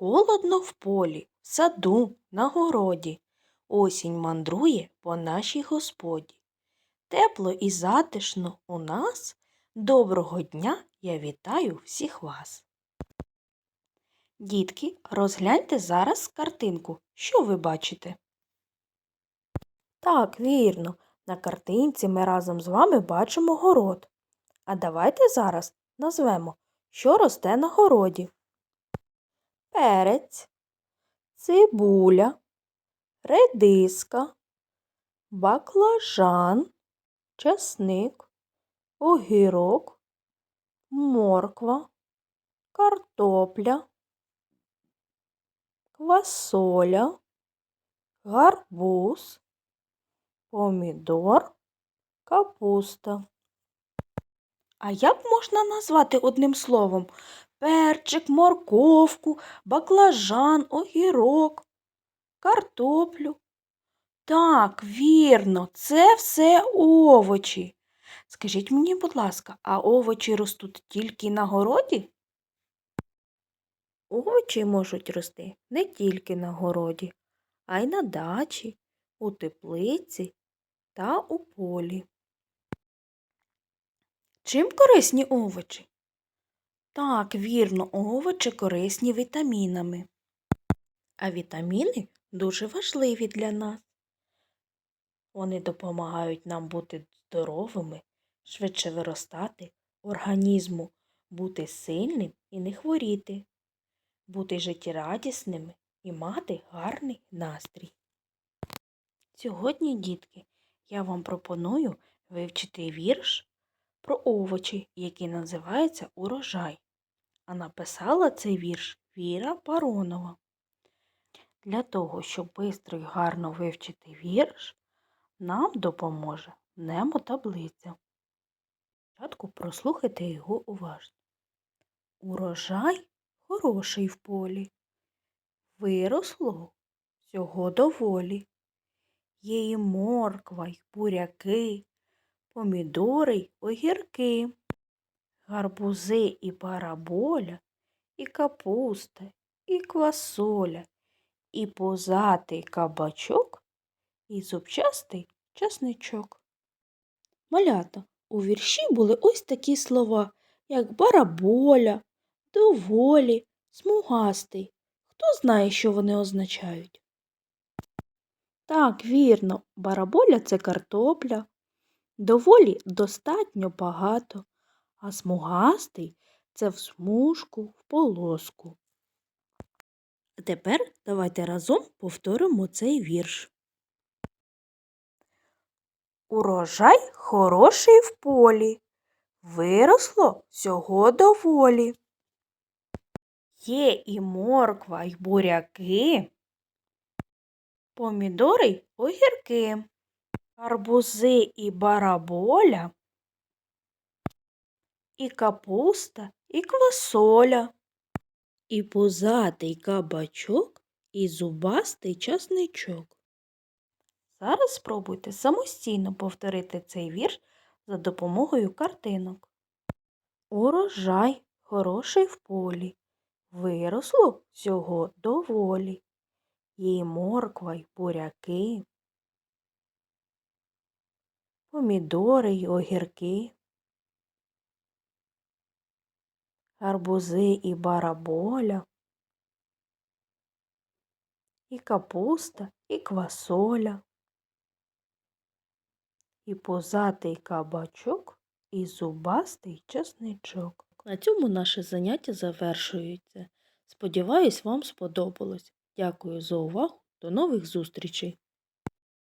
Холодно в полі, в саду, на городі. Осінь мандрує по нашій господі. Тепло і затишно у нас. Доброго дня я вітаю всіх вас. Дітки, розгляньте зараз картинку. Що ви бачите? Так, вірно. На картинці ми разом з вами бачимо город. А давайте зараз назвемо, що росте на городі. Перець, цибуля, редиска, баклажан, часник, огірок, морква, картопля, квасоля, гарбуз, помідор, капуста. А як можна назвати одним словом перчик, морковку, баклажан, огірок, картоплю? Так, вірно, це все овочі. Скажіть мені, будь ласка, а овочі ростуть тільки на городі? Овочі можуть рости не тільки на городі, а й на дачі, у теплиці та у полі. Чим корисні овочі? Так, вірно, овочі корисні вітамінами. А вітаміни дуже важливі для нас. Вони допомагають нам бути здоровими, швидше виростати, організму, бути сильним і не хворіти, бути життєрадісними і мати гарний настрій. Сьогодні, дітки, я вам пропоную вивчити вірш про овочі, який називається Урожай. А написала цей вірш Віра Паронова. Для того, щоб швидко і гарно вивчити вірш, нам допоможе таблиця. Спочатку прослухайте його уважно. Урожай хороший в полі. Виросло всього доволі. Є і морква, й буряки, помідори й огірки, гарбузи і параболя, і капуста, і квасоля, і позатий кабачок, і зубчастий часничок. Малята, у вірші були ось такі слова, як бараболя, доволі, смугастий. Хто знає, що вони означають? Так, вірно, бараболя це картопля, доволі достатньо багато, а смугастий це в смужку, в полоску. А тепер давайте разом повторимо цей вірш. Урожай хороший в полі, виросло всього доволі. Є і морква, й буряки, помідори й огірки, гарбузи і бараболя, і капуста, і квасоля, і позатий кабачок, і зубастий часничок. Зараз спробуйте самостійно повторити цей вірш за допомогою картинок. Урожай хороший в полі, виросло всього доволі. Є й морква й буряки, помідори й огірки, гарбузи і бараболя, і капуста, і квасоля і позатий кабачок, і зубастий часничок. На цьому наше заняття завершується. Сподіваюсь, вам сподобалось. Дякую за увагу. До нових зустрічей!